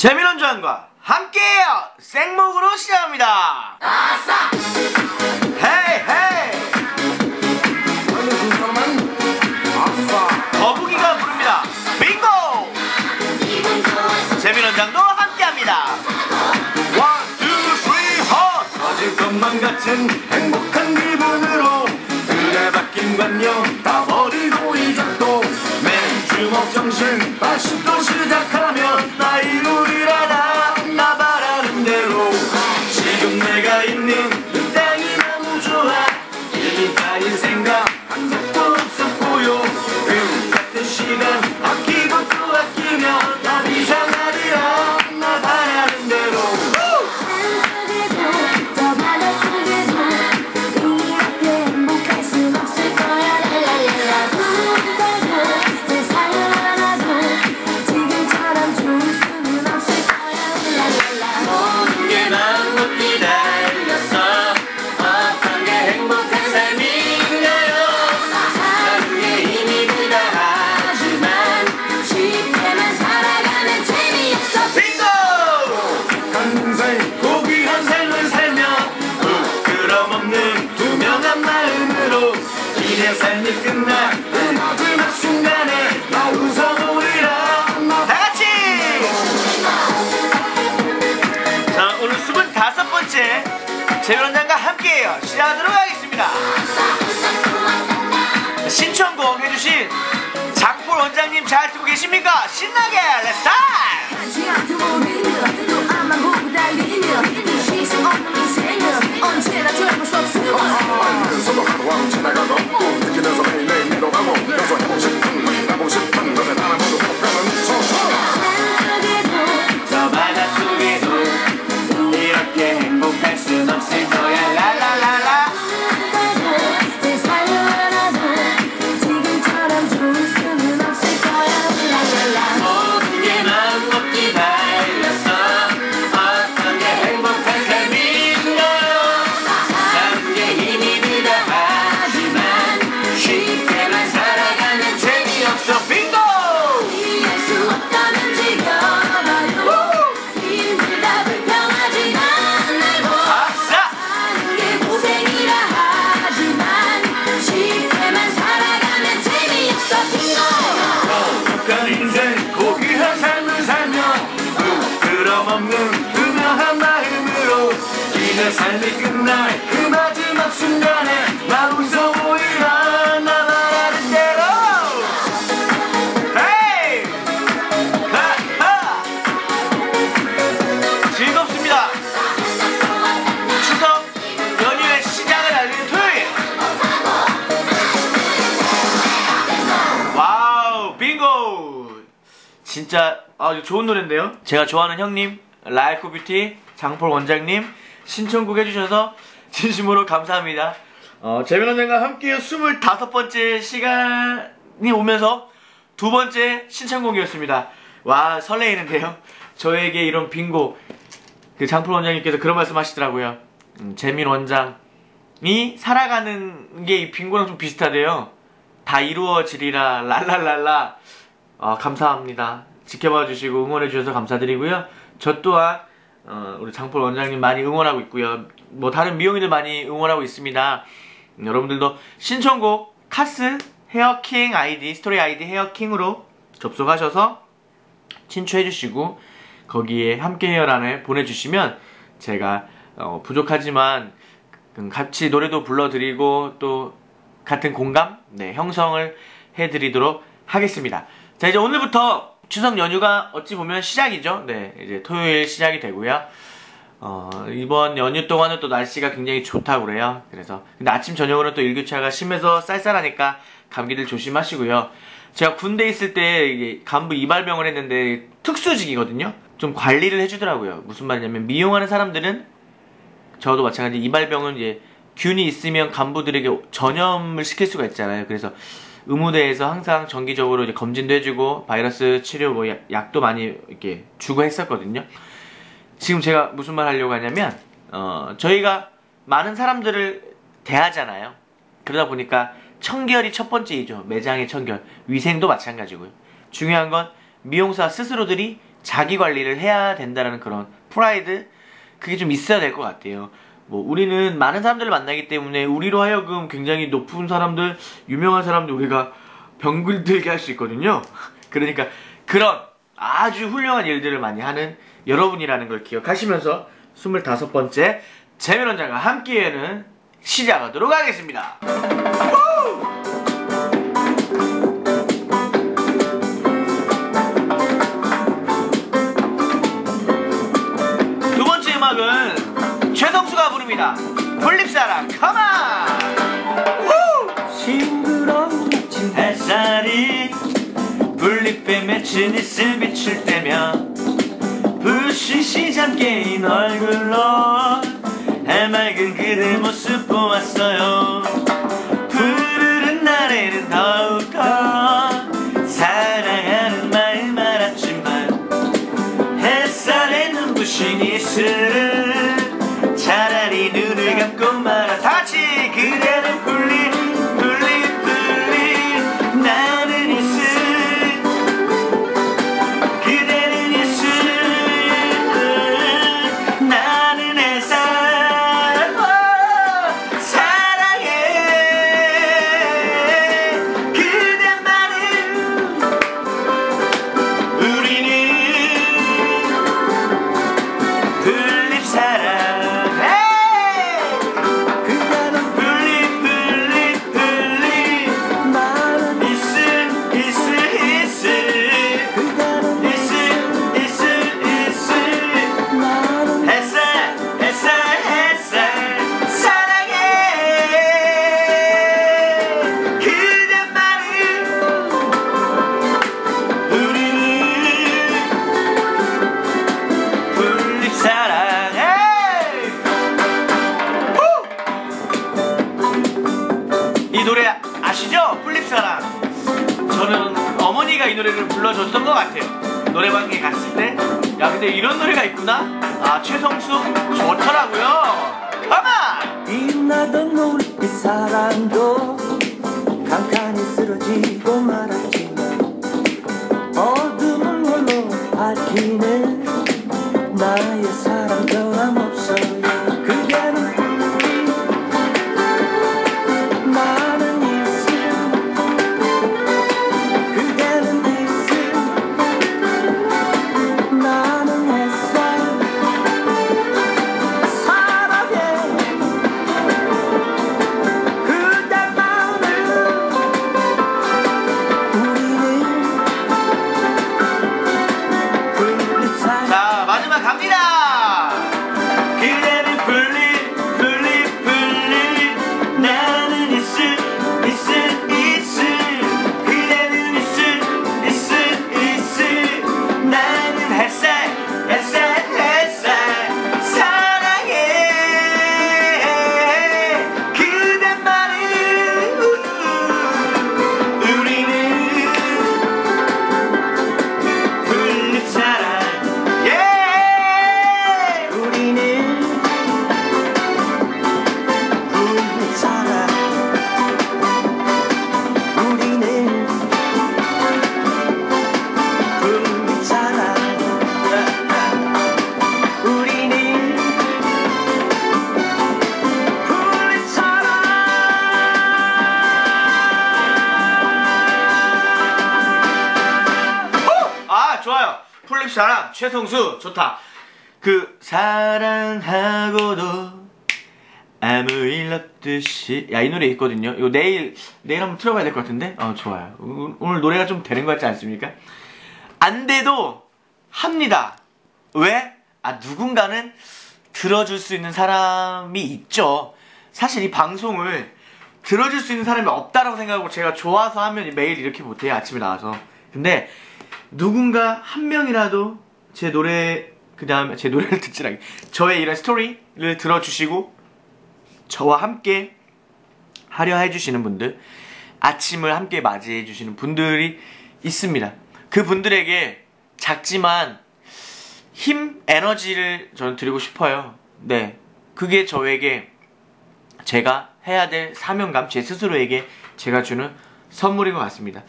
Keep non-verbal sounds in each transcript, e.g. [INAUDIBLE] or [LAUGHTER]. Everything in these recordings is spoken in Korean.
재민원장과 함께해요. 생목으로 시작합니다. 아싸 헤이 헤이. 아싸. 거북이가 부릅니다. 빙고! 재민원장도 함께합니다. 원, 투, 쓰리, 헛. 터질 것만 같은 행복한 기분으로 그래 바뀐 관념 주먹 정신 다시 또 시작하면 나 이루리라 삶이 끝날 그 마지막 순간에 나 웃어보리라. 나 다같이! 자 오늘 25번째 재민원장과 함께해요. 시작하도록 하겠습니다. 신청곡 해주신 장폴 원장님 잘 듣고 계십니까? 신나게 렛츠 타 내 삶이 끝날 그 마지막 순간에 나 웃어 보이라 나 말하는 대로. 헤이! 하하! 즐겁습니다. 추석 연휴의 시작을 알리는 토요일. 와우 빙고! 진짜 아 좋은 노래인데요? 제가 좋아하는 형님 라이프 뷰티 장폴 원장님 신청곡 해주셔서 진심으로 감사합니다. 어, 재민 원장과 함께 25번째 시간이 오면서 두 번째 신청곡이었습니다. 와 설레이는데요. 저에게 이런 빙고 그 장폴 원장님께서 그런 말씀 하시더라고요. 음, 재민 원장이 살아가는 게 이 빙고랑 좀 비슷하대요. 다 이루어지리라 랄랄랄라. 어, 감사합니다. 지켜봐 주시고 응원해 주셔서 감사드리고요. 저 또한 어, 우리 장폴 원장님 많이 응원하고 있고요 뭐 다른 미용이들 많이 응원하고 있습니다 음, 여러분들도 신청곡 카스 헤어킹 아이디 스토리 아이디 헤어킹으로 접속하셔서 친추해 주시고 거기에 함께해요란을 보내주시면 제가 어, 부족하지만 음, 같이 노래도 불러드리고 또 같은 공감 네, 형성을 해드리도록 하겠습니다. 자 이제 오늘부터 추석 연휴가 어찌 보면 시작이죠. 네 이제 토요일 시작이 되고요. 어, 이번 연휴 동안은 또 날씨가 굉장히 좋다고 그래요. 그래서 근데 아침 저녁으로는 또 일교차가 심해서 쌀쌀하니까 감기들 조심하시고요. 제가 군대 있을 때 간부 이발병을 했는데 특수직이거든요. 좀 관리를 해주더라고요. 무슨 말이냐면 미용하는 사람들은 저도 마찬가지 이발병은 이제 균이 있으면 간부들에게 전염을 시킬 수가 있잖아요. 그래서 의무대에서 항상 정기적으로 이제 검진도 해주고 바이러스 치료 뭐 약- 약도 많이 이렇게 주고 했었거든요. 지금 제가 무슨 말 하려고 하냐면 어, 저희가 많은 사람들을 대하잖아요. 그러다 보니까 청결이 첫 번째이죠. 매장의 청결. 위생도 마찬가지고요. 중요한 건 미용사 스스로들이 자기 관리를 해야 된다는 그런 프라이드 그게 좀 있어야 될 것 같아요. 뭐 우리는 많은 사람들을 만나기 때문에 우리로 하여금 굉장히 높은 사람들, 유명한 사람들 우리가 병들게 할 수 있거든요. 그러니까 그런 아주 훌륭한 일들을 많이 하는 여러분이라는 걸 기억하시면서 25번째 재면원장과 함께하는 시작하도록 하겠습니다. 플립사랑 컴온! 싱그러운 햇살이 분립에 맺힌 이슬 비출 때면 부시 시장 깨인 얼굴로 해맑은 그대 모습 보았어요 푸르른 날에는 더욱더 노래를 불러줬던 것 같아요. 노래방에 갔을 때, 야, 근데 이런 노래가 있구나? 아, 최성수 좋더라고요. 가만! 빛나던 노을빛 사랑도 칸칸이 쓰러지고 말았지만 어둠은 홀로 밝히는 나의 사랑 변 플립 사랑 최성수 좋다. 그 사랑하고도 아무 일 없듯이. 야 이 노래 있거든요. 이거 내일 내일 한번 틀어봐야 될 것 같은데? 어 좋아요. 오- 오늘 노래가 좀 되는 것 같지 않습니까? 안 돼도 합니다. 왜? 아 누군가는 들어줄 수 있는 사람이 있죠. 사실 이 방송을 들어줄 수 있는 사람이 없다라고 생각하고 제가 좋아서 하면 매일 이렇게 못해요 아침에 나와서. 근데 누군가 한 명이라도 제 노래 그 다음에 제 노래를 [LAUGHS] 듣지 않게 저의 이런 스토리를 들어주시고 저와 함께 하려 해주시는 분들 아침을 함께 맞이해 주시는 분들이 있습니다. 그 분들에게 작지만 힘 에너지를 저는 드리고 싶어요. 네. 그게 저에게 제가 해야 될 사명감 제 스스로에게 제가 주는 선물인 것 같습니다.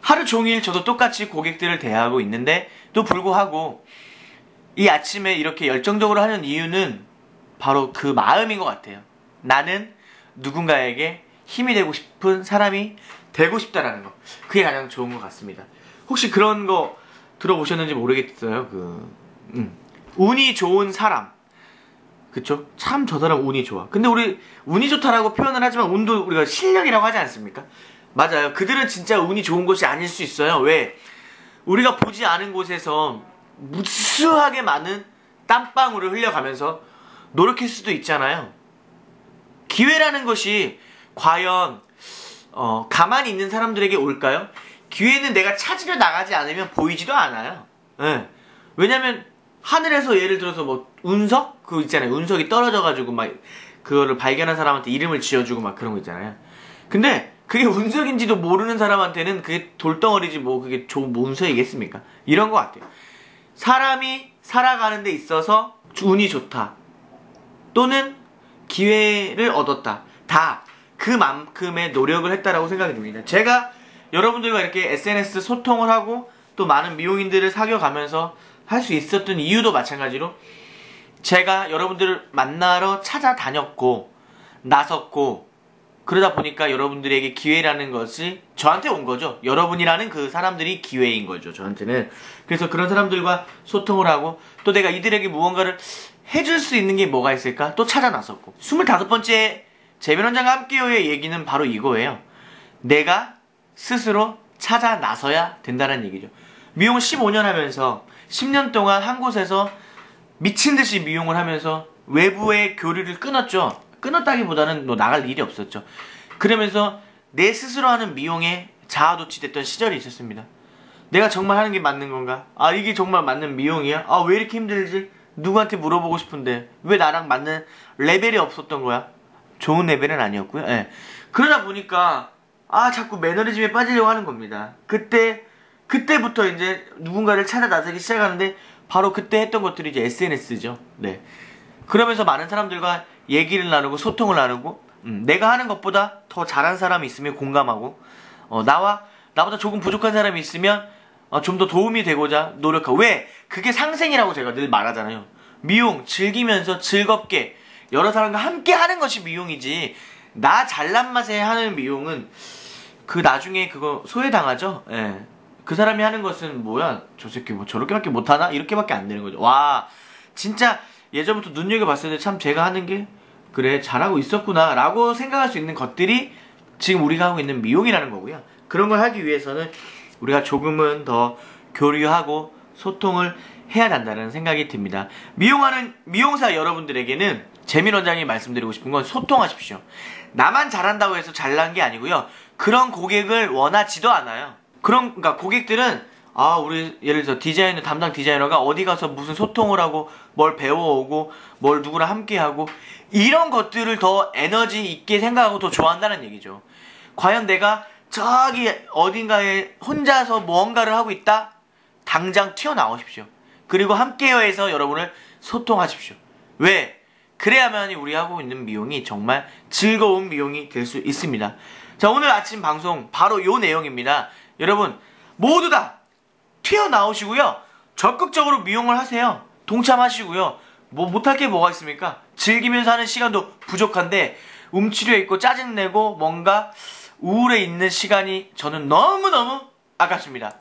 하루 종일 저도 똑같이 고객들을 대하고 있는데 또 불구하고 이 아침에 이렇게 열정적으로 하는 이유는 바로 그 마음인 것 같아요. 나는 누군가에게 힘이 되고 싶은 사람이 되고 싶다라는 거. 그게 가장 좋은 것 같습니다. 혹시 그런 거 들어보셨는지 모르겠어요. 그, 음. 운이 좋은 사람. 그쵸? 참 저 사람 운이 좋아. 근데 우리 운이 좋다라고 표현을 하지만 운도 우리가 실력이라고 하지 않습니까? 맞아요. 그들은 진짜 운이 좋은 것이 아닐 수 있어요. 왜? 우리가 보지 않은 곳에서 무수하게 많은 땀방울을 흘려가면서 노력할 수도 있잖아요. 기회라는 것이 과연 어, 가만히 있는 사람들에게 올까요? 기회는 내가 찾으려 나가지 않으면 보이지도 않아요. 예. 왜냐면 하늘에서 예를 들어서 뭐 운석 그거 있잖아요. 운석이 떨어져 가지고 막 그거를 발견한 사람한테 이름을 지어주고 막 그런 거 있잖아요. 근데 그게 운석인지도 모르는 사람한테는 그게 돌덩어리지 뭐 그게 좋은 뭐 운석이겠습니까? 이런 것 같아요. 사람이 살아가는 데 있어서 운이 좋다. 또는 기회를 얻었다. 다 그만큼의 노력을 했다라고 생각이 듭니다. 제가 여러분들과 이렇게 SNS 소통을 하고 또 많은 미용인들을 사귀어가면서 할 수 있었던 이유도 마찬가지로 제가 여러분들을 만나러 찾아다녔고 나섰고 그러다 보니까 여러분들에게 기회라는 것이 저한테 온 거죠. 여러분이라는 그 사람들이 기회인 거죠. 저한테는. 그래서 그런 사람들과 소통을 하고 또 내가 이들에게 무언가를 해줄 수 있는 게 뭐가 있을까? 또 찾아 나섰고. 25번째 재변원장과 함께요의 얘기는 바로 이거예요. 내가 스스로 찾아 나서야 된다는 얘기죠. 미용을 15년 하면서 10년 동안 한 곳에서 미친 듯이 미용을 하면서 외부의 교류를 끊었죠. 끊었다기보다는 뭐 나갈 일이 없었죠. 그러면서 내 스스로 하는 미용에 자아도취됐던 시절이 있었습니다. 내가 정말 하는 게 맞는 건가? 아 이게 정말 맞는 미용이야? 아 왜 이렇게 힘들지? 누구한테 물어보고 싶은데 왜 나랑 맞는 레벨이 없었던 거야? 좋은 레벨은 아니었고요. 예. 그러다 보니까 아 자꾸 매너리즘에 빠지려고 하는 겁니다. 그때 그때부터 이제 누군가를 찾아 나서기 시작하는데 바로 그때 했던 것들이 이제 SNS죠. 네. 그러면서 많은 사람들과 얘기를 나누고 소통을 나누고 음, 내가 하는 것보다 더 잘한 사람이 있으면 공감하고 어, 나와 나보다 조금 부족한 사람이 있으면 어, 좀 더 도움이 되고자 노력하고 왜 그게 상생이라고 제가 늘 말하잖아요. 미용 즐기면서 즐겁게 여러 사람과 함께 하는 것이 미용이지 나 잘난 맛에 하는 미용은 그 나중에 그거 소외당하죠. 예. 그 사람이 하는 것은 뭐야 저 새끼 뭐 저렇게밖에 못하나 이렇게밖에 안 되는 거죠. 와 진짜 예전부터 눈여겨봤을 때참 제가 하는 게 그래 잘하고 있었구나 라고 생각할 수 있는 것들이 지금 우리가 하고 있는 미용이라는 거고요. 그런 걸 하기 위해서는 우리가 조금은 더 교류하고 소통을 해야 한다는 생각이 듭니다. 미용하는 미용사 여러분들에게는 재민 원장이 말씀드리고 싶은 건 소통하십시오. 나만 잘한다고 해서 잘난 게 아니고요. 그런 고객을 원하지도 않아요. 그런 그러니까 고객들은 아 우리 예를 들어 디자이너 담당 디자이너가 어디 가서 무슨 소통을 하고 뭘 배워오고 뭘 누구랑 함께하고 이런 것들을 더 에너지 있게 생각하고 더 좋아한다는 얘기죠. 과연 내가 저기 어딘가에 혼자서 무언가를 하고 있다? 당장 튀어나오십시오. 그리고 함께여에서 여러분을 소통하십시오. 왜? 그래야만이 우리 하고 있는 미용이 정말 즐거운 미용이 될 수 있습니다. 자, 오늘 아침 방송 바로 요 내용입니다. 여러분, 모두 다 튀어나오시고요. 적극적으로 미용을 하세요. 동참하시고요. 뭐 못할 게 뭐가 있습니까? 즐기면서 하는 시간도 부족한데 움츠려 있고 짜증내고 뭔가 우울해 있는 시간이 저는 너무너무 아깝습니다.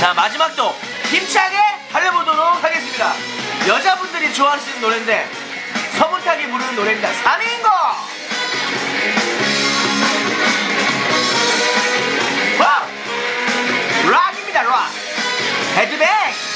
자, 마지막도 힘차게 달려보도록 하겠습니다. 여자분들이 좋아하시는 노래인데 서문탁이 부르는 노래입니다. 3인거! 락입니다,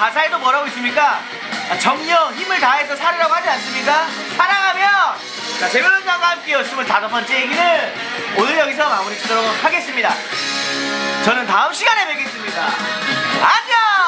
가사에도 뭐라고 있습니까? 아, 정령 힘을 다해서 살으라고 하지 않습니까? 사랑하면 자 재면원장과 함께 25번째 얘기는 오늘 여기서 마무리 치도록 하겠습니다. 저는 다음 시간에 뵙겠습니다. 안녕